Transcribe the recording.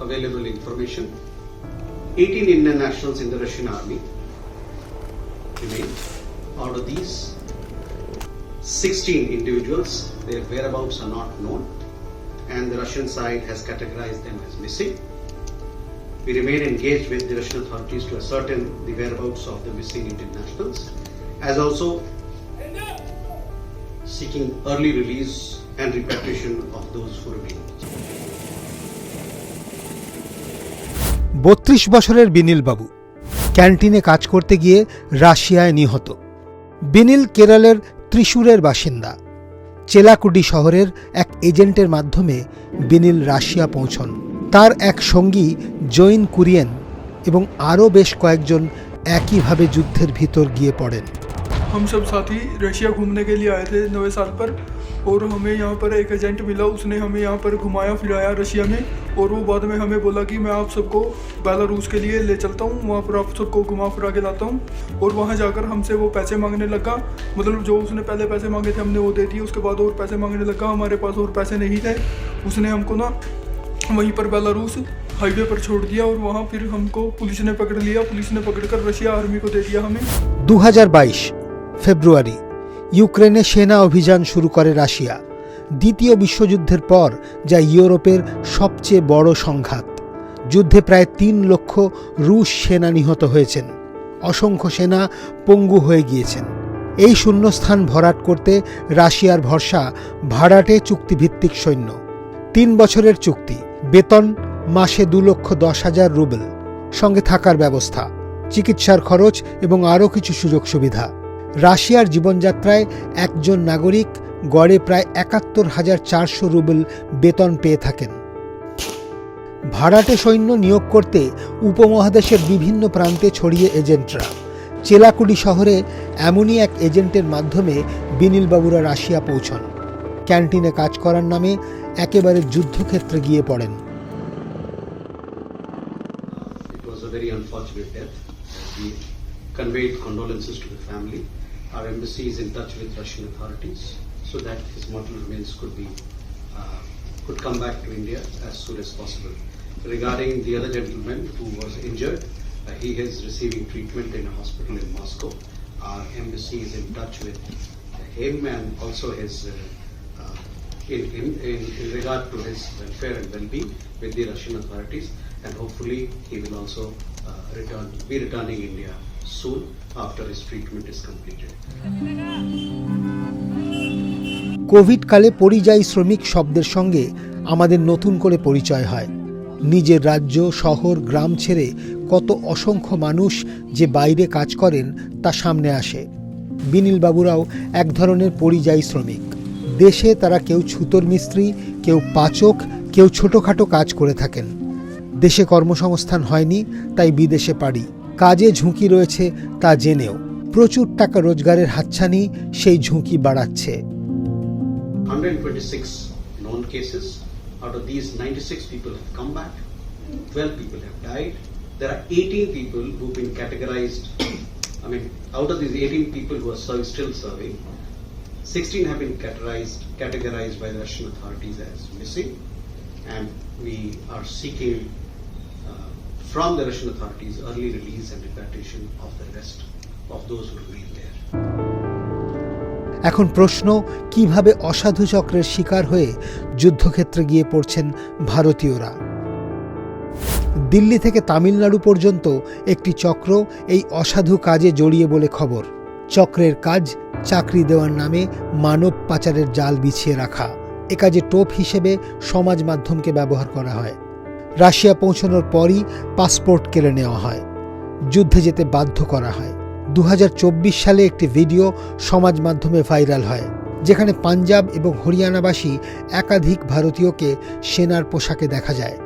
available information, 18 Indian nationals in the Russian army remain. Out of these, 16 individuals, their whereabouts are not known, and the Russian side has categorized them as missing. We remain engaged with the Russian authorities to ascertain the whereabouts of the missing Indian nationals, as also seeking early release and repatriation of those who remain. বত্রিশ বছরের বিনিল বাবু ক্যান্টিনে কাজ করতে গিয়ে রাশিয়ায় নিহত বিনিল কেরলের ত্রিশূরের বাসিন্দা চেলাকুডি শহরের এক এজেন্টের মাধ্যমে বিনিল রাশিয়া পৌঁছন তার এক সঙ্গী জৈন কুরিয়েন এবং আরও বেশ কয়েকজন একইভাবে যুদ্ধের ভিতর গিয়ে পড়েন हम सब साथी रशिया घूमने के लिए आए थे नवे साल पर और हमें यहाँ पर एक एजेंट मिला, उसने हमें यहाँ पर घुमाया, फिराया रशिया में और वो बाद में हमें बोला कि मैं आप सबको बेलारूस के लिए ले चलता हूँ, वहाँ पर आप सबको घुमा फिरा के लाता हूँ। और वहाँ जाकर हमसे वो पैसे मांगने लगा। मतलब जो उसने पहले पैसे मांगे थे, हमने वो दे दिए, उसके बाद और पैसे मांगने लगा। हमारे पास और पैसे नहीं थे। उसने हमको ना वहीं पर बेलारूस हाईवे पर छोड़ दिया और वहाँ फिर हमको पुलिस ने पकड़ लिया। पुलिस ने पकड़कर रशिया आर्मी को दे दिया हमें। 2022 फरवरी। ইউক্রেনে সেনা অভিযান শুরু করে রাশিয়া, দ্বিতীয় বিশ্বযুদ্ধের পর, যা ইউরোপের সবচেয়ে বড় সংঘাত। যুদ্ধে প্রায় তিন লক্ষ রুশ সেনা নিহত হয়েছেন। অসংখ্য সেনা পঙ্গু হয়ে গিয়েছেন। এই শূন্যস্থান ভরাট করতে রাশিয়ার ভরসা ভাড়াটে চুক্তিভিত্তিক সৈন্য। তিন বছরের চুক্তি, বেতন, মাসে দু লক্ষ দশ হাজার রুবেল, সঙ্গে থাকার ব্যবস্থা, চিকিৎসার খরচ এবং আরও কিছু সুযোগ সুবিধা। রাশিয়ার জীবনযাত্রায় একজন নাগরিক গড়ে প্রায় একাত্তর হাজার চারশো রুবেল বেতন পেয়ে থাকেন। ভাড়াটে সৈন্য নিয়োগ করতে উপমহাদেশের বিভিন্ন প্রান্তে ছড়িয়ে এজেন্টরা। চেলাকুডি শহরে এমনই এক এজেন্টের মাধ্যমে বিনীলবাবুরা রাশিয়া পৌঁছন। ক্যান্টিনে কাজ করার নামে একেবারে যুদ্ধক্ষেত্রে গিয়ে পড়েন। It was a very unfortunate death. Conveyed condolences to the family. Our embassy is in touch with Russian authorities so that his mortal remains could be uh, could come back to India as soon as possible. Regarding the other gentleman who was injured, uh, he is receiving treatment in a hospital in Moscow. Our embassy is in touch with him and also his uh, uh, in, in, in, in regard to his welfare and well-being with the Russian authorities, and hopefully he will also uh, return, be returning India soon after his treatment is completed. কোভিডকালে পরিযায়ী শ্রমিক শব্দের সঙ্গে আমাদের নতুন করে পরিচয় হয়। নিজের রাজ্য শহর গ্রাম ছেড়ে কত অসংখ্য মানুষ যে বাইরে কাজ করেন তা সামনে আসে। বিনীলবাবুরাও এক ধরনের পরিযায়ী শ্রমিক। দেশে তারা কেউ ছুতোর মিস্ত্রি কেউ পাচক কেউ ছোটোখাটো কাজ করে থাকেন। দেশে কর্মসংস্থান হয়নি তাই বিদেশে পাড়ি কাজে ঝুঁকি রয়েছে তা জেনেও প্রচুর টাকা রোজগারের হাতছানি সেই ঝুঁকি বাড়াচ্ছে 126 cases. Out of these, 96 people have come back, 12 people have died. There are 18 people who've been categorized. I mean, out of these 18 people who are serv- still serving, 16 have been categorized, categorized by the Russian authorities as missing, and we are seeking uh, from the Russian authorities, early release and repatriation of the rest of those who remain there. এখন প্রশ্ন, কীভাবে অসাধু চক্রের শিকার হয়ে যুদ্ধক্ষেত্রে গিয়ে পড়ছেন ভারতীয়রা? দিল্লি থেকে তামিলনাড়ু পর্যন্ত একটি চক্র এই অসাধু কাজে জড়িয়ে বলে খবর। চক্রের কাজ চাকরি দেওয়ার নামে মানব পাচারের জাল বিছিয়ে রাখা। এ কাজে টোপ হিসেবে সমাজ মাধ্যমকে ব্যবহার করা হয়। রাশিয়া পৌঁছানোর পরই পাসপোর্ট কেড়ে নেওয়া হয়। যুদ্ধে যেতে বাধ্য করা হয়। দু হাজার চব্বিশ সালে একটি ভিডিও সমাজ মাধ্যমে ভাইরাল হয়, যেখানে পাঞ্জাব এবং হরিয়ানাবাসী একাধিক ভারতীয়কে সেনার পোশাকে দেখা যায়।